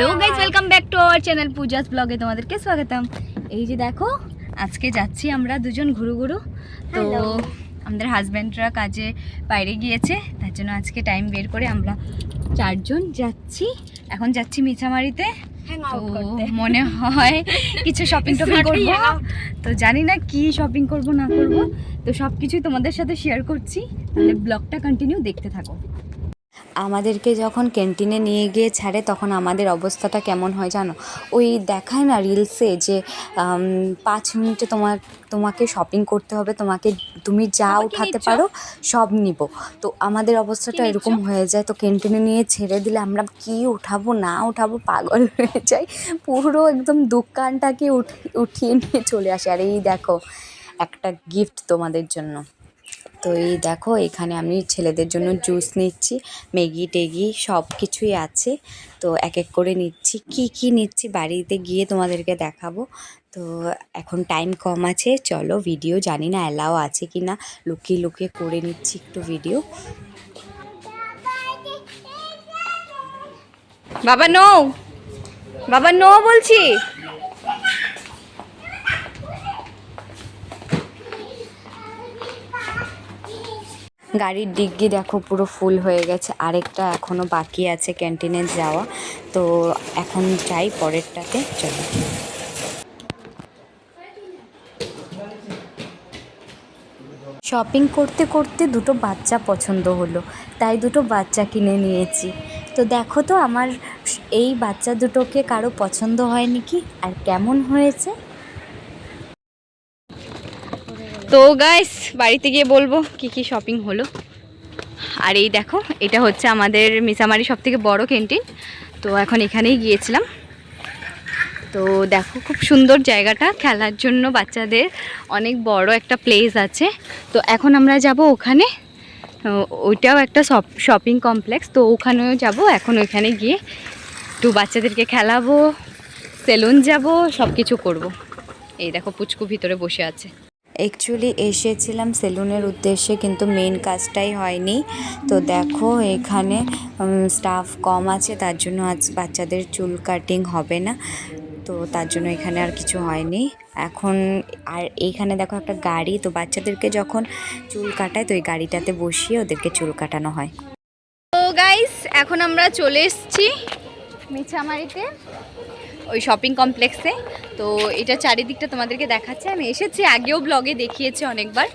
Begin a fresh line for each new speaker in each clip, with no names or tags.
Hello guys welcome back to our channel Puja's ব্লগে তোমাদেরকে স্বাগতম। এই যে দেখো আজকে যাচ্ছি আমরা দুজন ঘুরু ঘুরু। তো আমাদের হাজব্যান্ডরা কাজে বাইরে গিয়েছে তার জন্য আজকে টাইম বের করে আমরা চারজন যাচ্ছি। এখন যাচ্ছি মিছামারিতে। তো মনে হয় কিছু শপিং টপিং করব। তো জানি না কি শপিং করব না করব। তো সব কিছুই তোমাদের সাথে শেয়ার করছি। তাহলে ব্লগটা কন্টিনিউ দেখতে থাকো।
আমাদেরকে যখন ক্যান্টিনে নিয়ে গিয়ে ছাড়ে তখন আমাদের অবস্থাটা কেমন হয় জানো? ওই দেখায় না রিলসে যে পাঁচ মিনিটে তোমার তোমাকে শপিং করতে হবে তোমাকে তুমি যা উঠাতে পারো সব নিব। তো আমাদের অবস্থাটা এরকম হয়ে যায় তো ক্যান্টিনে নিয়ে ছেড়ে দিলে আমরা কি উঠাবো না উঠাবো পাগল হয়ে যাই। পুরো একদম দোকানটাকে উঠ- উঠিয়ে নিয়ে চলে আসে। আর এই দেখো একটা গিফট তোমাদের জন্য। তো এই দেখো, এখানে আমি ছেলেদের জন্য জুস নিচ্ছি, ম্যাগি টেগি সব কিছুই আছে। তো এক এক করে নিচ্ছি। কি কি নিচ্ছি বাড়িতে গিয়ে তোমাদেরকে দেখাবো। তো এখন টাইম কম আছে, চলো ভিডিও জানি না অ্যালাও আছে কি না লুকিয়ে লুকিয়ে করে নিচ্ছি একটু ভিডিও
বাবা নৌ বাবা নো বলছি!
গাড়ির ডিগ্গি দেখো পুরো ফুল হয়ে গেছে। আরেকটা এখনও বাকি আছে ক্যান্টিনে যাওয়া। তো এখন যাই পরেরটাতে, চলো। শপিং করতে করতে দুটো বাচ্চা পছন্দ হলো। তাই দুটো বাচ্চা কিনে নিয়েছি। তো দেখো তো আমার এই বাচ্চা দুটোকে কারও পছন্দ হয়নি কি? আর কেমন হয়েছে?
তো গাইস বাড়িতে গিয়ে বলব কি কি শপিং হলো। আর এই দেখো, এটা হচ্ছে আমাদের মিসামারি সব থেকে বড়ো ক্যান্টিন তো এখন এখানেই গিয়েছিলাম। তো দেখো, খুব সুন্দর জায়গাটা। খেলার জন্য বাচ্চাদের অনেক বড় একটা প্লেস আছে। তো এখন আমরা যাব ওখানে। ওইটাও একটা শপিং কমপ্লেক্স তো ওখানেও যাব, এখন ওইখানে গিয়ে একটু বাচ্চাদেরকে খেলাবো সেলুন যাব সব কিছু করব। এই দেখো, পুচকু ভিতরে বসে আছে।
অ্যাকচুয়ালি এসেছিলাম সেলুনের উদ্দেশ্যে, কিন্তু মেন কাজটাই হয়নি। তো দেখো, এখানে স্টাফ কম আছে, তার জন্য আজ বাচ্চাদের চুল কাটিং হবে না। তো তার জন্য এখানে আর কিছু হয়নি। এখন, আর এইখানে দেখো একটা গাড়ি, তো বাচ্চাদেরকে যখন চুল কাটায়, তো এই গাড়িটাতে বসিয়ে ওদেরকে চুল কাটানো হয়।
তো গাইস এখন আমরা চলে এসেছি মিছামারিতে। ওই শপিং কমপ্লেক্সে তো এটা চারিদিকটা তোমাদেরকে দেখাচ্ছে। আমি এসেছি, আগেও ব্লগে দেখিয়েছি অনেকবার।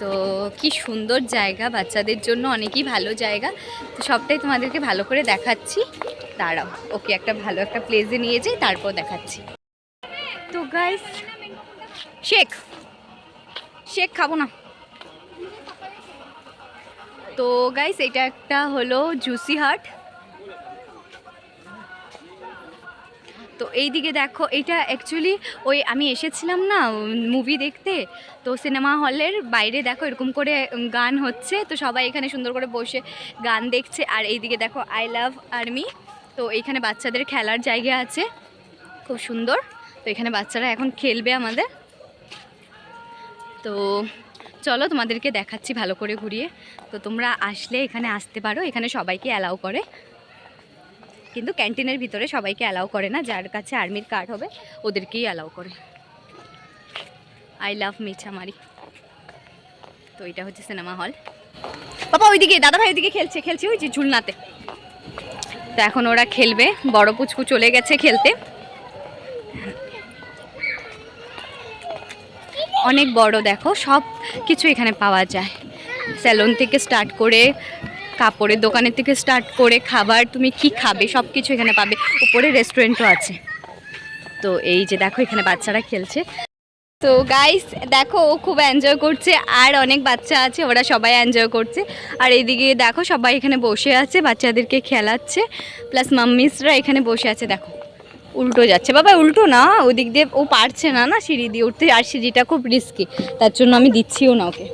তো কি সুন্দর জায়গা, বাচ্চাদের জন্য অনেকই ভালো জায়গা। তো সবটাই তোমাদেরকে ভালো করে দেখাচ্ছি। দাঁড়াও, ওকে একটা ভালো একটা প্লেসে নিয়ে যাই, তারপর দেখাচ্ছি। তো গাইস শেখ শেখ খাব না। তো গাইস এটা একটা হলো জুসি হাট তো এই দিকে দেখো, এটা অ্যাকচুয়ালি ওই আমি এসেছিলাম না মুভি দেখতে, তো সিনেমা হলের বাইরে দেখো এরকম করে গান হচ্ছে, তো সবাই এখানে সুন্দর করে বসে গান দেখছে। আর এইদিকে দেখো আই লাভ আর্মি তো এইখানে বাচ্চাদের খেলার জায়গা আছে, খুব সুন্দর। তো এখানে বাচ্চারা এখন খেলবে আমাদের। তো চলো তোমাদেরকে দেখাচ্ছি ভালো করে ঘুরিয়ে। তো তোমরা আসলে এখানে আসতে পারো, এখানে সবাইকে অ্যালাউ করে। কিন্তু ক্যান্টিনের ভিতরে সবাইকে অ্যালাউ করে না, যার কাছে আর্মির কার্ড হবে, ওদেরকেই অ্যালাউ করে। আই লাভ মিছামারি। তো এটা হচ্ছে সিনেমা হল। বাবা, ওইদিকে, দাদা ভাই ওইদিকে খেলছে খেলছে ওই যে ঝুলনাতে। তো এখন ওরা খেলবে, বড় পুচকু চলে গেছে খেলতে। অনেক বড় দেখো, সব কিছু এখানে পাওয়া যায়। স্যালন থেকে স্টার্ট করে কাপড়ের দোকানের থেকে স্টার্ট করে খাবার, তুমি কি খাবে সব কিছু এখানে পাবে। উপরে রেস্টুরেন্টও আছে। তো এই যে দেখো, এখানে বাচ্চারা খেলছে। তো গাইস দেখো, ও খুব এনজয় করছে, আর অনেক বাচ্চা আছে, ওরা সবাই এনজয় করছে। আর এইদিকে দেখো, সবাই এখানে বসে আছে, বাচ্চাদেরকে খেলাচ্ছে। প্লাস মাম্মিসরা এখানে বসে আছে, দেখো। উল্টো যাচ্ছে। বাবা, উল্টো না, ওদিক দিয়ে ও পারছে না না, সিঁড়ি দিয়ে উঠতে। আর সিঁড়িটা খুব রিস্কি তার জন্য আমি দিচ্ছিও না ওকে।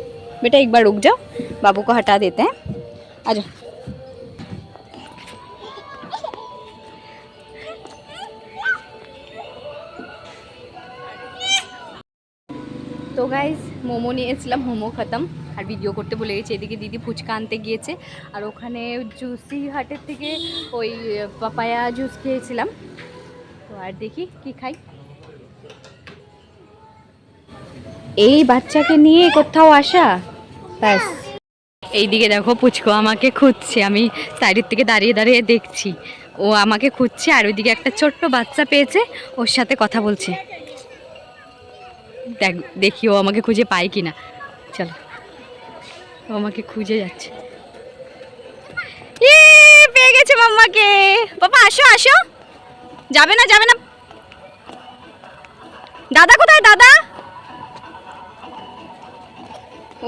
বেটা, একবার রুক যাও বাবু কো হাঁটা দিতে হ্যাঁ? আচ্ছা। তো গাইজ মোমো নিয়েছিলাম, মোমো খতম। আর ভিডিও করতে বলে গেছে, এদিকে দিদি ফুচকা আনতে গিয়েছে। আর ওখানে জুসি হাটের থেকে ওই পাপায়া জুস খেয়েছিলাম। তো আর দেখি কি খাই। এই বাচ্চাকে নিয়ে কোথাও আসা? ব্যাস। এইদিকে দেখো, পুচকো আমাকে খুঁজছে। আমি সাইডের থেকে দাঁড়িয়ে দাঁড়িয়ে দেখছি। ও আমাকে খুঁজছে আর ওইদিকে একটা ছোট্ট বাচ্চা পেয়েছে, ওর সাথে কথা বলছে। দেখ, দেখি ও আমাকে খুঁজে পায় কি না চলো, ও আমাকে খুঁজে যাচ্ছে। পেয়ে গেছে মাম্মাকে। বাবা আসো আসো। যাবে না যাবে না। দাদা কোথায়, দাদা?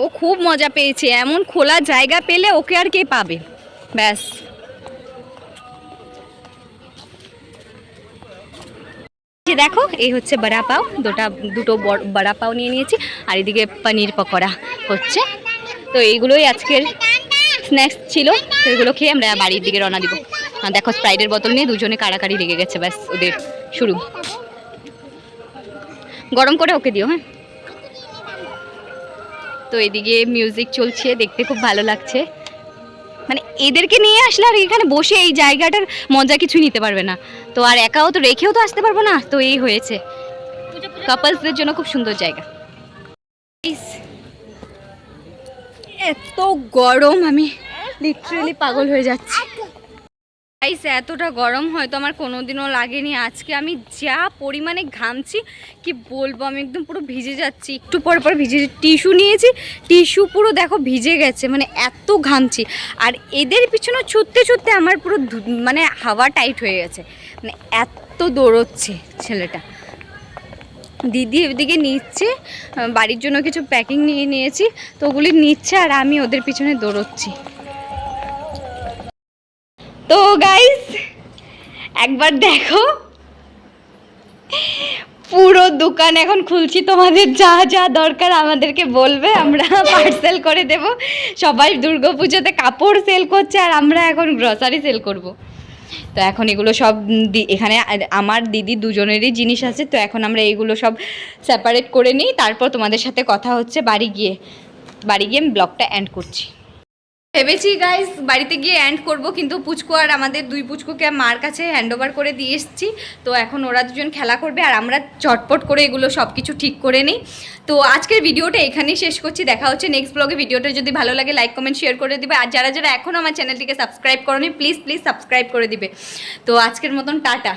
ও খুব মজা পেয়েছে। এমন খোলা জায়গা পেলে ওকে আর কে পাবে? ব্যাস। দেখো, এই হচ্ছে বড়া পাও। দুটা, দুটো বড়া পাও নিয়ে নিয়েছি। আর এদিকে পনির পকোড়া হচ্ছে। তো এইগুলোই আজকের স্ন্যাক্স ছিল। তো এগুলো খেয়ে আমরা বাড়ির দিকে রওনা দিব। দেখো স্প্রাইটের বোতল নিয়ে দুজনে কাড়াকাড়ি লেগে গেছে। ব্যাস, ওদের শুরু। গরম করে ওকে দিও হ্যাঁ? তো এদিকে মিউজিক চলছে, দেখতে খুব ভালো লাগছে। মানে এদেরকে নিয়ে আসলে আর এখানে বসে এই জায়গাটার মজা কিছুই নিতে পারবে না। তো আর একাও তো রেখেও তো আসতে পারব না, তো এই হয়েছে। কাপলসদের জন্য খুব সুন্দর জায়গা। এত গরম আমি লিটারেলি পাগল হয়ে যাচ্ছি। গাইস এতটা গরম, হয়তো আমার কোনোদিনও লাগেনি। আজকে আমি যা পরিমাণে ঘামছি, কি বলব, আমি একদম পুরো ভিজে যাচ্ছি। একটু পর পর ভিজে টিস্যু নিয়েছি, টিস্যু পুরো দেখো ভিজে গেছে মানে এত ঘামছি। আর এদের পিছনে ছুটতে ছুটতে আমার পুরো মানে হাওয়া টাইট হয়ে গেছে। মানে এত দৌড়চ্ছে ছেলেটা। দিদি এদিকে নিচ্ছে, বাড়ির জন্য কিছু প্যাকিং নিয়ে নিয়েছি, তো ওগুলি নিচ্ছে আর আমি ওদের পিছনে দৌড়চ্ছি। তো গাইস একবার দেখো। পুরো দোকান এখন খুলছি, তোমাদের যা যা দরকার আমাদেরকে বলবে, আমরা পার্সেল করে দেব। সবাই দুর্গাপুজোতে কাপড় সেল করছে আর আমরা এখন গ্রসারি সেল করব। তো এখন এগুলো সব এখানে আমার দিদি দুজনেরই জিনিস আছে, তো এখন আমরা এগুলো সব সেপারেট করে নিই। তারপর তোমাদের সাথে কথা হচ্ছে বাড়ি গিয়ে। বাড়ি গিয়ে আমি ব্লগটা এন্ড করছি। ভেবেছি গাইস বাড়িতে গিয়ে অ্যান্ড করব, কিন্তু পুচকু আর আমাদের দুই পুচকুকে মার কাছে হ্যান্ড ওভার করে দিয়ে এসেছি। তো এখন ওরা দুজন খেলা করবে, আর আমরা চটপট করে এগুলো সব কিছু ঠিক করে নিই। তো আজকের ভিডিওটা এখানেই শেষ করছি। দেখা হচ্ছে নেক্সট ব্লগে ভিডিওটা যদি ভালো লাগে লাইক কমেন্ট শেয়ার করে দিবে। আর যারা যারা এখনও আমার চ্যানেলটিকে সাবস্ক্রাইব করনি প্লিজ প্লিজ সাবস্ক্রাইব করে দিবে। তো আজকের মতন টাটা।